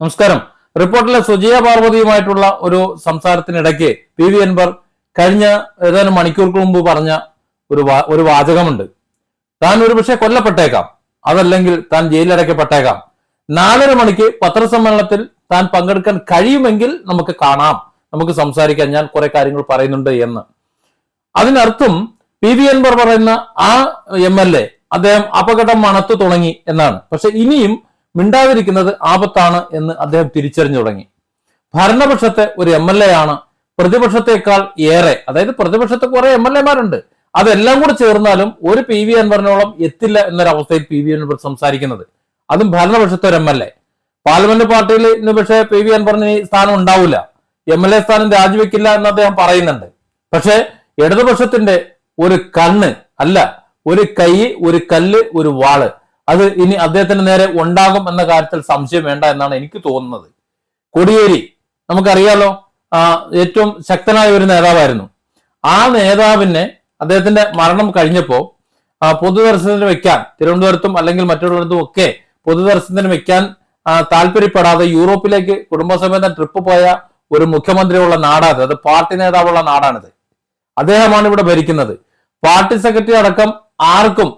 നമസ്കാരം. റിപ്പോർട്ടിലെ സുജയ പാർവതിയുമായിട്ടുള്ള ഒരു സംസാരത്തിനിടയ്ക്ക് പി വി അൻവർ കഴിഞ്ഞ ഏതാനും മണിക്കൂർക്ക് മുമ്പ് പറഞ്ഞ ഒരു ഒരു വാചകമുണ്ട്. താൻ ഒരു പക്ഷേ കൊല്ലപ്പെട്ടേക്കാം. അതല്ലെങ്കിൽ താൻ ജയിലിലടയ്ക്കപ്പെട്ടേക്കാം. നാലര മണിക്ക് പത്രസമ്മേളനത്തിൽ താൻ പങ്കെടുക്കാൻ കഴിയുമെങ്കിൽ നമുക്ക് കാണാം. നമുക്ക് സംസാരിക്കാൻ ഞാൻ കുറെ കാര്യങ്ങൾ പറയുന്നുണ്ട് എന്ന്. അതിനർത്ഥം പി വി അൻവർ പറയുന്ന ആ എം എൽ എ അദ്ദേഹം അപകടം മണത്തു തുടങ്ങി എന്നാണ്. പക്ഷെ ഇനിയും മിണ്ടാതിരിക്കുന്നത് ആപത്താണ് എന്ന് അദ്ദേഹം തിരിച്ചറിഞ്ഞു തുടങ്ങി. ഭരണപക്ഷത്തെ ഒരു എം എൽ എ ആണ് പ്രതിപക്ഷത്തെക്കാൾ ഏറെ അതായത് പ്രതിപക്ഷത്തെ കുറെ എം എൽ എമാരുണ്ട്. അതെല്ലാം കൂടെ ചേർന്നാലും ഒരു പി വി അൻവറിനോളം എത്തില്ല എന്നൊരവസ്ഥയിൽ പി വി അൻവർ സംസാരിക്കുന്നത്. അതും ഭരണപക്ഷത്തെ ഒരു എം എൽ എ. പാർലമെന്റ് പാർട്ടിയിൽ ഇന്ന് പക്ഷേ പി വി അൻവറിന് സ്ഥാനം ഉണ്ടാവില്ല. എം എൽ എ സ്ഥാനം രാജിവെക്കില്ല എന്ന് അദ്ദേഹം പറയുന്നുണ്ട്. പക്ഷേ ഇടതുപക്ഷത്തിന്റെ ഒരു കണ്ണ് അല്ല ഒരു കൈ ഒരു കല്ല് ഒരു വാൾ അത് ഇനി അദ്ദേഹത്തിന് നേരെ ഉണ്ടാകും എന്ന കാര്യത്തിൽ സംശയം വേണ്ട എന്നാണ് എനിക്ക് തോന്നുന്നത്. കൊടിയേരി നമുക്കറിയാലോ ഏറ്റവും ശക്തനായ ഒരു നേതാവായിരുന്നു. ആ നേതാവിനെ അദ്ദേഹത്തിന്റെ മരണം കഴിഞ്ഞപ്പോ ആ, പൊതുദർശനത്തിന് വെക്കാൻ തിരുവനന്തപുരത്തും അല്ലെങ്കിൽ മറ്റുള്ളിടത്തും ഒക്കെ പൊതുദർശനത്തിന് വെക്കാൻ താല്പര്യപ്പെടാതെ യൂറോപ്പിലേക്ക് കുടുംബസമേതം ട്രിപ്പ് പോയ ഒരു മുഖ്യമന്ത്രിയുള്ള നാടാണ് അത് പാർട്ടി നേതാവുള്ള നാടാണിത്. അദ്ദേഹമാണ് ഇവിടെ ഭരിക്കുന്നത്. പാർട്ടി സെക്രട്ടറി അടക്കം ആർക്കും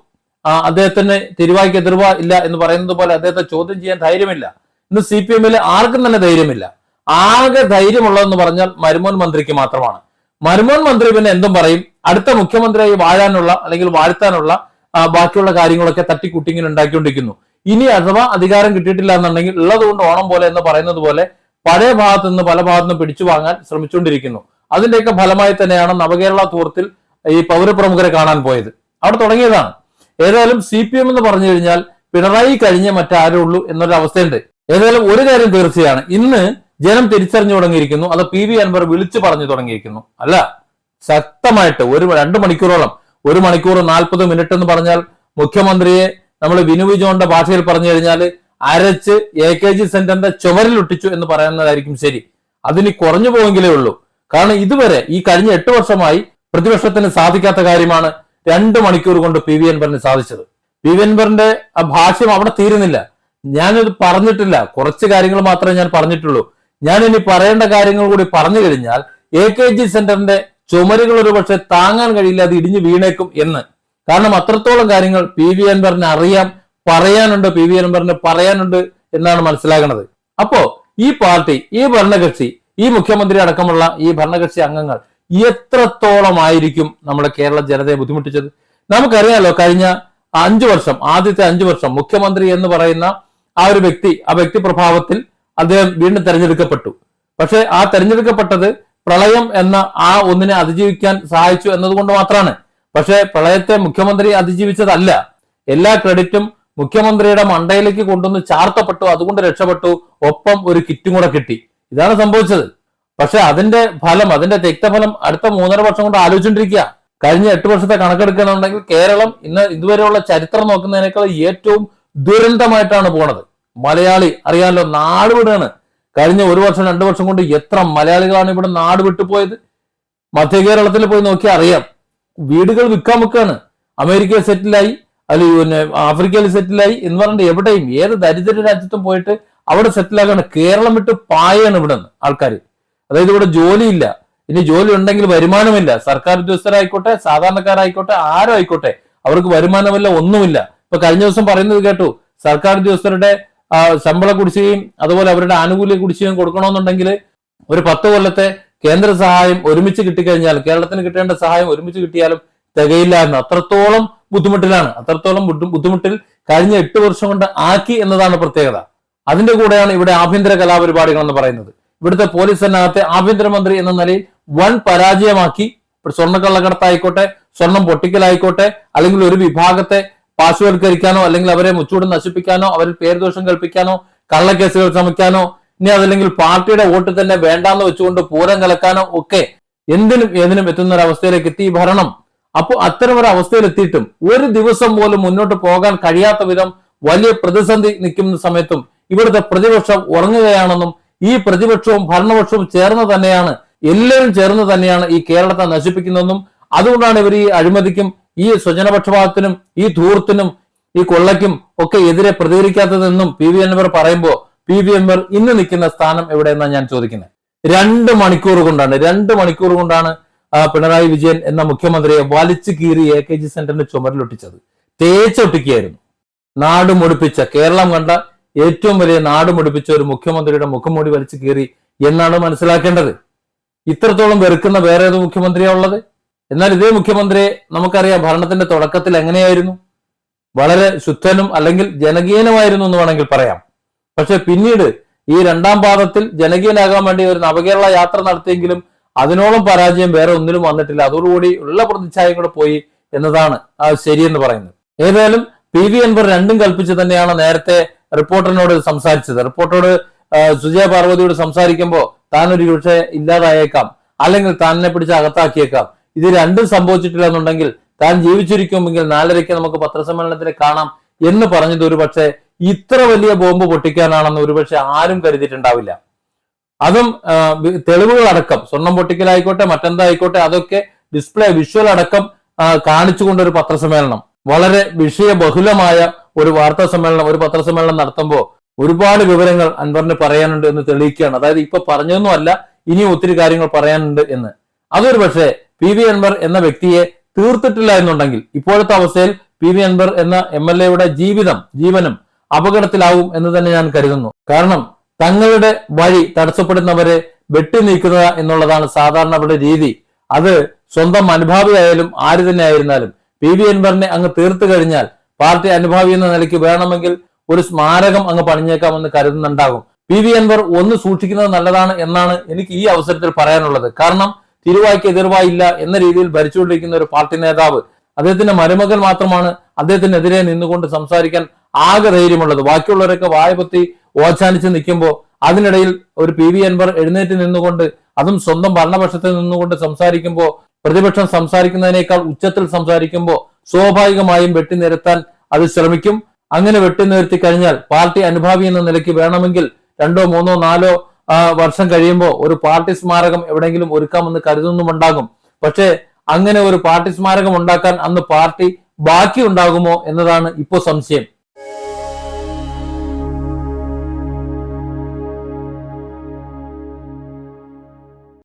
അദ്ദേഹത്തിന് തിരുവായ്ക്ക് എതിർവ ഇല്ല എന്ന് പറയുന്നത് പോലെ അദ്ദേഹത്തെ ചോദ്യം ചെയ്യാൻ ധൈര്യമില്ല. ഇന്ന് സി പി എമ്മിൽ ആർക്കും തന്നെ ധൈര്യമില്ല. ആകെ ധൈര്യമുള്ളതെന്ന് പറഞ്ഞാൽ മരുമോൻ മന്ത്രിക്ക് മാത്രമാണ്. മരുമോൻ മന്ത്രി പിന്നെ എന്തും പറയും. അടുത്ത മുഖ്യമന്ത്രിയായി വാഴാനുള്ള അല്ലെങ്കിൽ വാഴ്ത്താനുള്ള ബാക്കിയുള്ള കാര്യങ്ങളൊക്കെ തട്ടിക്കുട്ടിങ്ങനെ ഉണ്ടാക്കിക്കൊണ്ടിരിക്കുന്നു. ഇനി അഥവാ അധികാരം കിട്ടിയിട്ടില്ല എന്നുണ്ടെങ്കിൽ ഉള്ളതുകൊണ്ട് ഓണം പോലെ എന്ന് പറയുന്നത് പോലെ പഴയ ഭാഗത്ത് നിന്ന് പല ഭാഗത്തു നിന്ന് പിടിച്ചു വാങ്ങാൻ ശ്രമിച്ചുകൊണ്ടിരിക്കുന്നു. അതിന്റെയൊക്കെ ഫലമായി തന്നെയാണ് നവകേരള തൂർത്തിൽ ഈ പൗരപ്രമുഖരെ കാണാൻ പോയത്. അവിടെ തുടങ്ങിയതാണ്. ഏതായാലും സി പി എം എന്ന് പറഞ്ഞു കഴിഞ്ഞാൽ പിണറായി കഴിഞ്ഞ മറ്റാരേ ഉള്ളൂ എന്നൊരു അവസ്ഥയുണ്ട്. ഏതായാലും ഒരു കാര്യം തീർച്ചയാണ്. ഇന്ന് ജനം തിരിച്ചറിഞ്ഞു തുടങ്ങിയിരിക്കുന്നു. അത് പി വി അൻവർ വിളിച്ചു പറഞ്ഞു തുടങ്ങിയിരിക്കുന്നു. അല്ല ശക്തമായിട്ട് ഒരു രണ്ട് മണിക്കൂറോളം ഒരു മണിക്കൂർ നാൽപ്പത് മിനിറ്റ് എന്ന് പറഞ്ഞാൽ മുഖ്യമന്ത്രിയെ നമ്മൾ വിനു ജോണിന്റെ ഭാഷയിൽ പറഞ്ഞു കഴിഞ്ഞാൽ അരച്ച് എ കെ ജി സെന്ററിന്റെ ചുമരിൽ ഒട്ടിച്ചു എന്ന് പറയുന്നതായിരിക്കും ശരി. അതിന് കുറഞ്ഞു പോയെങ്കിലേ ഉള്ളൂ. കാരണം ഇതുവരെ ഈ കഴിഞ്ഞ എട്ട് വർഷമായി പ്രതിപക്ഷത്തിന് സാധിക്കാത്ത കാര്യമാണ് രണ്ട് മണിക്കൂർ കൊണ്ട് പി വി അൻവറിന് സാധിച്ചത്. പി വി അൻവറിന്റെ ആ ഭാഷ്യം അവിടെ തീരുന്നില്ല. ഞാനത് പറഞ്ഞിട്ടില്ല. കുറച്ച് കാര്യങ്ങൾ മാത്രമേ ഞാൻ പറഞ്ഞിട്ടുള്ളൂ. ഞാൻ ഇനി പറയേണ്ട കാര്യങ്ങൾ കൂടി പറഞ്ഞു കഴിഞ്ഞാൽ എ കെ ജി സെന്ററിന്റെ ചുമരുകൾ ഒരു പക്ഷെ താങ്ങാൻ കഴിയില്ല അത് ഇടിഞ്ഞു വീണേക്കും എന്ന്. കാരണം അത്രത്തോളം കാര്യങ്ങൾ പി വി അൻവറിന് അറിയാം പറയാനുണ്ട് പി വി അൻവറിന് പറയാനുണ്ട് എന്നാണ് മനസ്സിലാകുന്നത് അപ്പോ ഈ പാർട്ടി ഈ ഭരണകക്ഷി ഈ മുഖ്യമന്ത്രി അടക്കമുള്ള ഈ ഭരണകക്ഷി അംഗങ്ങൾ എത്രത്തോളം ആയിരിക്കും നമ്മുടെ കേരള ജനതയെ ബുദ്ധിമുട്ടിച്ചത്? നമുക്കറിയാലോ കഴിഞ്ഞ അഞ്ചു വർഷം ആദ്യത്തെ അഞ്ചു വർഷം മുഖ്യമന്ത്രി എന്ന് പറയുന്ന ആ ഒരു വ്യക്തി ആ വ്യക്തി പ്രഭാവത്തിൽ അദ്ദേഹം വീണ്ടും തെരഞ്ഞെടുക്കപ്പെട്ടു. പക്ഷെ ആ തെരഞ്ഞെടുക്കപ്പെട്ടത് പ്രളയം എന്ന ആ ഒന്നിനെ അതിജീവിക്കാൻ സഹായിച്ചു എന്നതുകൊണ്ട് മാത്രമാണ്. പക്ഷേ പ്രളയത്തെ മുഖ്യമന്ത്രി അതിജീവിച്ചതല്ല. എല്ലാ ക്രെഡിറ്റും മുഖ്യമന്ത്രിയുടെ മണ്ടയിലേക്ക് കൊണ്ടുവന്ന് ചാർത്തപ്പെട്ടു അതുകൊണ്ട് രക്ഷപ്പെട്ടു. ഒപ്പം ഒരു കിറ്റും കൂടെ കിട്ടി. ഇതാണ് സംഭവിച്ചത്. പക്ഷെ അതിന്റെ ഫലം അതിന്റെ തിക്തഫലം അടുത്ത മൂന്നര വർഷം കൊണ്ട് ആലോചിച്ചുകൊണ്ടിരിക്കുക കഴിഞ്ഞ എട്ട് വർഷത്തെ കണക്കെടുക്കുകയാണെന്നുണ്ടെങ്കിൽ കേരളം ഇന്ന് ഇതുവരെയുള്ള ചരിത്രം നോക്കുന്നതിനേക്കാൾ ഏറ്റവും ദുരന്തമായിട്ടാണ് പോണത്. മലയാളി അറിയാമല്ലോ നാട് വിടുകയാണ് കഴിഞ്ഞ ഒരു വർഷം രണ്ട് വർഷം കൊണ്ട് എത്ര മലയാളികളാണ് ഇവിടെ നാട് വിട്ടുപോയത് മധ്യ കേരളത്തിൽ പോയി നോക്കി അറിയാം. വീടുകൾ വിൽക്കാൻ വെക്കാണ് അമേരിക്കയിൽ സെറ്റിലായി അല്ലെ പിന്നെ ആഫ്രിക്കയിൽ സെറ്റിലായി എന്ന് പറഞ്ഞിട്ട് എവിടെയും ഏത് ദരിദ്ര രാജ്യത്തും പോയിട്ട് അവിടെ സെറ്റിലാക്കാണ്. കേരളം വിട്ട് പായാണ് ഇവിടെ നിന്ന് ആൾക്കാർ അതായത് ഇവിടെ ജോലിയില്ല. ഇനി ജോലി ഉണ്ടെങ്കിൽ വരുമാനമില്ല. സർക്കാർ ഉദ്യോഗസ്ഥരായിക്കോട്ടെ സാധാരണക്കാരായിക്കോട്ടെ ആരും ആയിക്കോട്ടെ അവർക്ക് വരുമാനമില്ല ഒന്നുമില്ല. ഇപ്പൊ കഴിഞ്ഞ ദിവസം പറയുന്നത് കേട്ടു. സർക്കാർ ഉദ്യോഗസ്ഥരുടെ ശമ്പള കുടിശ്ശികയും അതുപോലെ അവരുടെ ആനുകൂല്യ കുടിശ്ശികയും കൊടുക്കണമെന്നുണ്ടെങ്കിൽ ഒരു പത്ത് കൊല്ലത്തെ കേന്ദ്ര സഹായം ഒരുമിച്ച് കിട്ടിക്കഴിഞ്ഞാൽ കേരളത്തിന് കിട്ടേണ്ട സഹായം ഒരുമിച്ച് കിട്ടിയാലും തികയില്ല എന്ന്. അത്രത്തോളം ബുദ്ധിമുട്ടിലാണ്. അത്രത്തോളം ബുദ്ധിമുട്ടിൽ കഴിഞ്ഞ എട്ട് വർഷം കൊണ്ട് ആക്കി എന്നതാണ് പ്രത്യേകത. അതിന്റെ കൂടെയാണ് ഇവിടെ ആഭ്യന്തര കലാപരിപാടികൾ എന്ന് പറയുന്നത്. ഇവിടുത്തെ പോലീസ് സേനകത്തെ ആഭ്യന്തരമന്ത്രി എന്ന നിലയിൽ വൻ പരാജയമാക്കി. സ്വർണക്കള്ളക്കടത്തായിക്കോട്ടെ സ്വർണം പൊട്ടിക്കലായിക്കോട്ടെ അല്ലെങ്കിൽ ഒരു വിഭാഗത്തെ പാർശ്വവൽക്കരിക്കാനോ അല്ലെങ്കിൽ അവരെ മുച്ചൂട് നശിപ്പിക്കാനോ അവരിൽ പേരുദോഷം കൽപ്പിക്കാനോ കള്ളക്കേസുകൾ ശ്രമിക്കാനോ ഇനി അതല്ലെങ്കിൽ പാർട്ടിയുടെ വോട്ട് തന്നെ വേണ്ടാന്ന് വെച്ചുകൊണ്ട് പൂരം കലക്കാനോ ഒക്കെ എന്തിനും ഏതിനും എത്തുന്ന ഒരു അവസ്ഥയിലേക്ക് എത്തി ഭരണം. അപ്പോൾ അത്തരം ഒരു അവസ്ഥയിൽ എത്തിയിട്ടും ഒരു ദിവസം പോലും മുന്നോട്ട് പോകാൻ കഴിയാത്ത വിധം വലിയ പ്രതിസന്ധി നിൽക്കുന്ന സമയത്തും ഇവിടുത്തെ പ്രതിപക്ഷം ഉറങ്ങുകയാണെന്നും ഈ പ്രതിപക്ഷവും ഭരണപക്ഷവും ചേർന്ന് തന്നെയാണ് എല്ലാവരും ചേർന്ന് തന്നെയാണ് ഈ കേരളത്തെ നശിപ്പിക്കുന്നതെന്നും അതുകൊണ്ടാണ് ഇവർ ഈ അഴിമതിക്കും ഈ സ്വജനപക്ഷപാതത്തിനും ഈ ധൂർത്തിനും ഈ കൊള്ളയ്ക്കും ഒക്കെ എതിരെ പ്രതികരിക്കാത്തതെന്നും പി വി എൻവർ പറയുമ്പോൾ പി വി എൻവർ ഇന്ന് നിൽക്കുന്ന സ്ഥാനം എവിടെയെന്നാണ് ഞാൻ ചോദിക്കുന്നത്. രണ്ട് മണിക്കൂർ കൊണ്ടാണ് രണ്ട് മണിക്കൂർ കൊണ്ടാണ് പിണറായി വിജയൻ എന്ന മുഖ്യമന്ത്രിയെ വലിച്ചു കീറി എ കെ ജി സെന്ററിന്റെ ചുമരിലൊട്ടിച്ചത്. തേച്ചൊട്ടിക്കുകയായിരുന്നു നാട് മുടിപ്പിച്ച കേരളം കണ്ട ഏറ്റവും വലിയ നാട് മുടിപ്പിച്ച ഒരു മുഖ്യമന്ത്രിയുടെ മുഖംമൂടി വലിച്ചു കീറി എന്നാണ് മനസ്സിലാക്കേണ്ടത്. ഇത്രത്തോളം വെറുക്കുന്ന വേറെ ഏത് മുഖ്യമന്ത്രിയാ ഉള്ളത്? എന്നാൽ ഇതേ മുഖ്യമന്ത്രിയെ നമുക്കറിയാം ഭരണത്തിന്റെ തുടക്കത്തിൽ എങ്ങനെയായിരുന്നു? വളരെ ശുദ്ധനും അല്ലെങ്കിൽ ജനകീയനുമായിരുന്നു എന്ന് വേണമെങ്കിൽ പറയാം. പക്ഷെ പിന്നീട് ഈ രണ്ടാം പാദത്തിൽ ജനകീയനാകാൻ വേണ്ടി ഒരു നവകേരള യാത്ര നടത്തിയെങ്കിലും അതിനോളം പരാജയം വേറെ ഒന്നിലും വന്നിട്ടില്ല. അതോടുകൂടി ഉള്ള പ്രതിച്ഛായം കൂടെ പോയി എന്നതാണ് ശരിയെന്ന് പറയുന്നത്. ഏതായാലും പി വി അൻവർ രണ്ടും കൽപ്പിച്ച് തന്നെയാണ് നേരത്തെ റിപ്പോർട്ടറിനോട് സംസാരിച്ചത്. റിപ്പോർട്ടറോട് സുജയ പാർവതിയോട് സംസാരിക്കുമ്പോൾ താൻ ഒരു പക്ഷേ ഇല്ലാതായേക്കാം. അല്ലെങ്കിൽ താനെ പിടിച്ച് അകത്താക്കിയേക്കാം. ഇത് രണ്ടും സംഭവിച്ചിട്ടില്ല എന്നുണ്ടെങ്കിൽ താൻ ജീവിച്ചിരിക്കുമെങ്കിൽ നാലരയ്ക്ക് നമുക്ക് പത്രസമ്മേളനത്തിൽ കാണാം എന്ന് പറഞ്ഞത് ഒരു പക്ഷേ ഇത്ര വലിയ ബോംബ് പൊട്ടിക്കാനാണെന്ന് ഒരുപക്ഷെ ആരും കരുതിയിട്ടുണ്ടാവില്ല. അതും തെളിവുകൾ അടക്കം സ്വർണം പൊട്ടിക്കലായിക്കോട്ടെ മറ്റെന്തായിക്കോട്ടെ അതൊക്കെ ഡിസ്പ്ലേ വിഷ്വൽ അടക്കം കാണിച്ചുകൊണ്ടൊരു പത്രസമ്മേളനം. വളരെ വിഷയബഹുലമായ ഒരു വാർത്താ സമ്മേളനം ഒരു പത്രസമ്മേളനം നടത്തുമ്പോൾ ഒരുപാട് വിവരങ്ങൾ അൻവറിന് പറയാനുണ്ട് എന്ന് തെളിയിക്കുകയാണ്. അതായത് ഇപ്പൊ പറഞ്ഞൊന്നും അല്ല ഇനിയും ഒത്തിരി കാര്യങ്ങൾ പറയാനുണ്ട് എന്ന്. അതൊരു പക്ഷേ പി വി അൻവർ എന്ന വ്യക്തിയെ തീർത്തിട്ടില്ല എന്നുണ്ടെങ്കിൽ ഇപ്പോഴത്തെ അവസ്ഥയിൽ പി വി അൻവർ എന്ന എം എൽ എയുടെ ജീവിതം ജീവനും അപകടത്തിലാവും എന്ന് തന്നെ ഞാൻ കരുതുന്നു. കാരണം തങ്ങളുടെ വഴി തടസ്സപ്പെടുന്നവരെ വെട്ടി നീക്കുക എന്നുള്ളതാണ് സാധാരണ അവരുടെ രീതി. അത് സ്വന്തം അനുഭാവിയായാലും ആര് തന്നെ ആയിരുന്നാലും പി വി അൻവറിനെ അങ്ങ് തീർത്തു കഴിഞ്ഞാൽ പാർട്ടി അനുഭാവി എന്ന നിലയ്ക്ക് വേണമെങ്കിൽ ഒരു സ്മാരകം അങ്ങ് പണിഞ്ഞേക്കാമെന്ന് കരുതുന്നുണ്ടാകും. പി വി അൻവർ ഒന്ന് സൂക്ഷിക്കുന്നത് നല്ലതാണ് എന്നാണ് എനിക്ക് ഈ അവസരത്തിൽ പറയാനുള്ളത്. കാരണം തിരുവായ്ക്ക് എതിർവായില്ല എന്ന രീതിയിൽ ഭരിച്ചുകൊണ്ടിരിക്കുന്ന ഒരു പാർട്ടി നേതാവ് അദ്ദേഹത്തിന്റെ മരുമകൻ മാത്രമാണ് അദ്ദേഹത്തിനെതിരെ നിന്നുകൊണ്ട് സംസാരിക്കാൻ ആകെ ധൈര്യമുള്ളത്. ബാക്കിയുള്ളവരൊക്കെ വായപത്തി ഓച്ചാനിച്ച് നിൽക്കുമ്പോൾ അതിനിടയിൽ ഒരു പി വി അൻവർ എഴുന്നേറ്റ് നിന്നുകൊണ്ട് അതും സ്വന്തം ഭരണപക്ഷത്തിൽ നിന്നുകൊണ്ട് സംസാരിക്കുമ്പോൾ പ്രതിപക്ഷം സംസാരിക്കുന്നതിനേക്കാൾ ഉച്ചത്തിൽ സംസാരിക്കുമ്പോൾ സ്വാഭാവികമായും വെട്ടിനിരത്താൻ അത് ശ്രമിക്കും. അങ്ങനെ വെട്ടിനിരത്തി കഴിഞ്ഞാൽ പാർട്ടി അനുഭാവി എന്ന നിലയ്ക്ക് വേണമെങ്കിൽ രണ്ടോ മൂന്നോ നാലോ വർഷം കഴിയുമ്പോൾ ഒരു പാർട്ടി സ്മാരകം എവിടെയെങ്കിലും ഒരുക്കാമെന്ന് കരുതുന്നുമുണ്ടാകും. പക്ഷേ അങ്ങനെ ഒരു പാർട്ടി സ്മാരകം ഉണ്ടാക്കാൻ അന്ന് പാർട്ടി ബാക്കി ഉണ്ടാകുമോ എന്നതാണ് ഇപ്പോൾ സംശയം.